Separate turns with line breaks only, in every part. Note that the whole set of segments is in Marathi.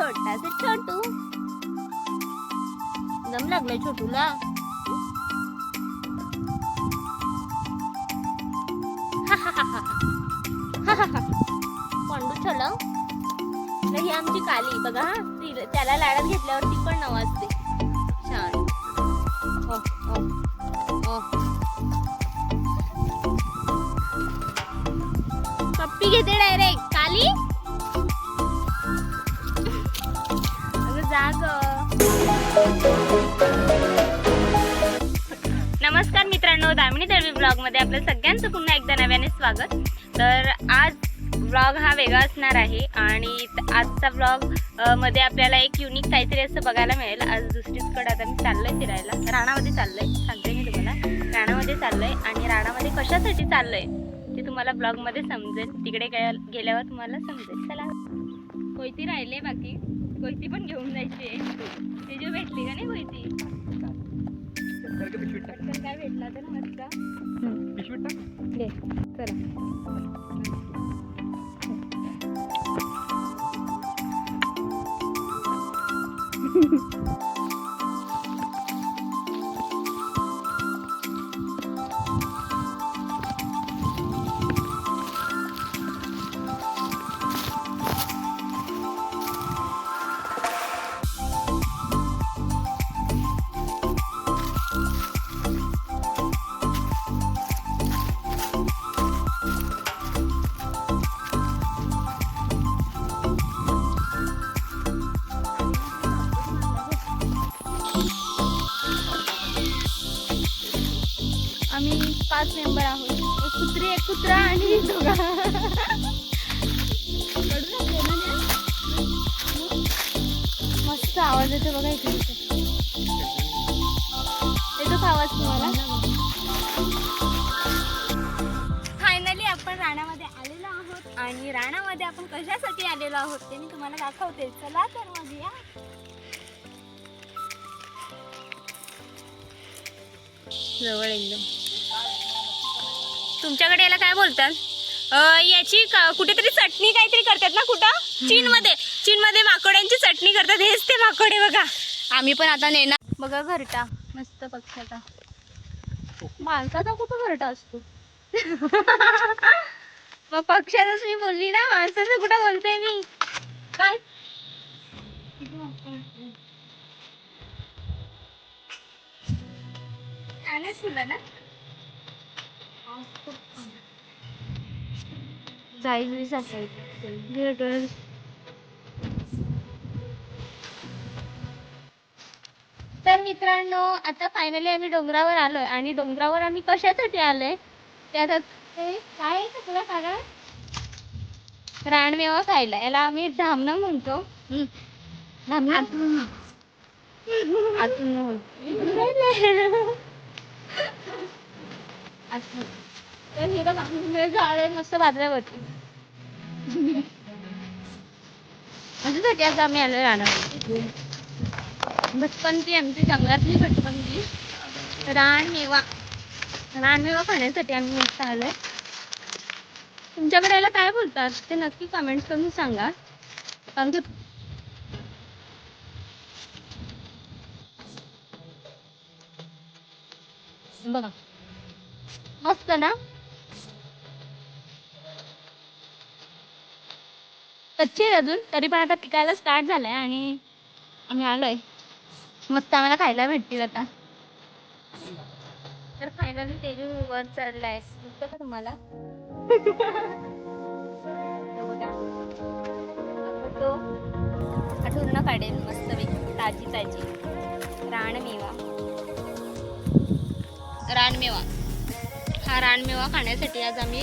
छोटासा छोटू. दम लागलाय छोटूला. पांडू छोल ही आमची काली बघा हा. ती- त्याला लाडात घेतल्यावर ती पण नवाजते छान. ओ, ओ, ओ. पप्पी घेते डायरेक्ट काली? नमस्कार मित्रांनो दामिनी दळवी ब्लॉगमध्ये आपलं सगळ्यांचं पुन्हा एकदा नव्याने स्वागत. तर आज ब्लॉग हा वेगळा असणार आहे आणि आजचा ब्लॉगमध्ये आपल्याला एक युनिक काहीतरी असं बघायला मिळेल. आज दुसरीचकडे आता मी चाललोय फिरायला. राणामध्ये चाललोय सांगते मी तुम्हाला. राणामध्ये चाललोय आणि राणामध्ये कशासाठी चाललोय ते तुम्हाला ब्लॉगमध्ये समजेल. तिकडे गेल्यावर तुम्हाला समजेल. चला. कोयती राहिले बाकी. कोयती पण घेऊन जायची आहे. तेजू भेटली का नाही कोयती पटकन काय भेटला तर मस्त. दे चला. आम्ही पाच मेंबर आहोत. एक कुत्री एक कुत्रा आणि दोघा. मस्त आवाज येतो बघा इकडे. येतो का आवाज तुम्हाला? फायनली आपण राणामध्ये आलेलो आहोत आणि राणामध्ये आपण कशासाठी आलेलो आहोत ते मी तुम्हाला दाखवते. चला तर मग या. जवळ एकदम. तुमच्याकडे याला काय बोलतात? याची का- कुठेतरी चटणी काहीतरी करतात ना कुठं? चीन मध्ये चीन मध्ये चटणी करतात. हेच ते माकडे बघा.
आम्ही पण आता नेणार.
बघा घरटा. मस्त पक्षाचा माणसाचा कुठं घरटा असतो. मग पक्षाचाच मी बोलली ना माणसाचं कुठं बोलते मी? काय? तर मित्रांनो आता फायनली आम्ही डोंगरावर आलोय. आणि डोंगरावर आम्ही कशासाठी आलोय? त्यात ते काय तुला सांगा? रानमेवा खायला. याला आम्ही धामणं म्हणतो. आतून. आतून. तर हे बघा, हे झाड आहे मस्त बाजऱ्यावरती त्याच्यासाठी आता आम्ही आलो रानावर भटपंती आमची जंगलातली भटपंती रानमेवा रानमेवा खाण्यासाठी आम्ही मस्त आलोय. तुमच्याकडे याला काय बोलतात ते नक्की कमेंट करून सांगा. कारण की बघा. मस्त ना? कच्ची आहे अजून. तरी पण आता पिकायला स्टार्ट झालंय आणि आम्ही आलोय. मस्त आम्हाला खायला भेटतील आता. तर फायनली तेजू वर चढलाय. दिसतं का तुम्हाला? तो तो आठवण काढेल मस्त ताजी ताजी. रानमेवा. रानमेवा. हा रानमेवा खाण्यासाठी आज आम्ही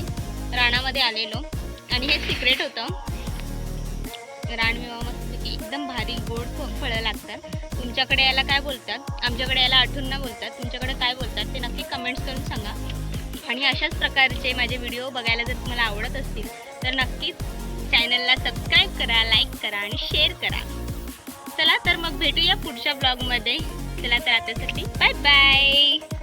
रानामध्ये आलेलो. आणि हे सिक्रेट होतं. रानमेवा मस्त एकदम भारी गोड फळं लागतात. तुमच्याकडे याला काय बोलतात? आमच्याकडे याला आठवण बोलतात. तुमच्याकडे काय बोलतात ते नक्की कमेंट्स करून सांगा. आणि अशाच प्रकारचे माझे व्हिडिओ बघायला जर तुम्हाला आवडत असतील तर नक्कीच चॅनलला सबस्क्राईब करा लाईक करा आणि शेअर करा. चला तर मग भेटूया पुढच्या ब्लॉगमध्ये चला तर आतासाठी बाय बाय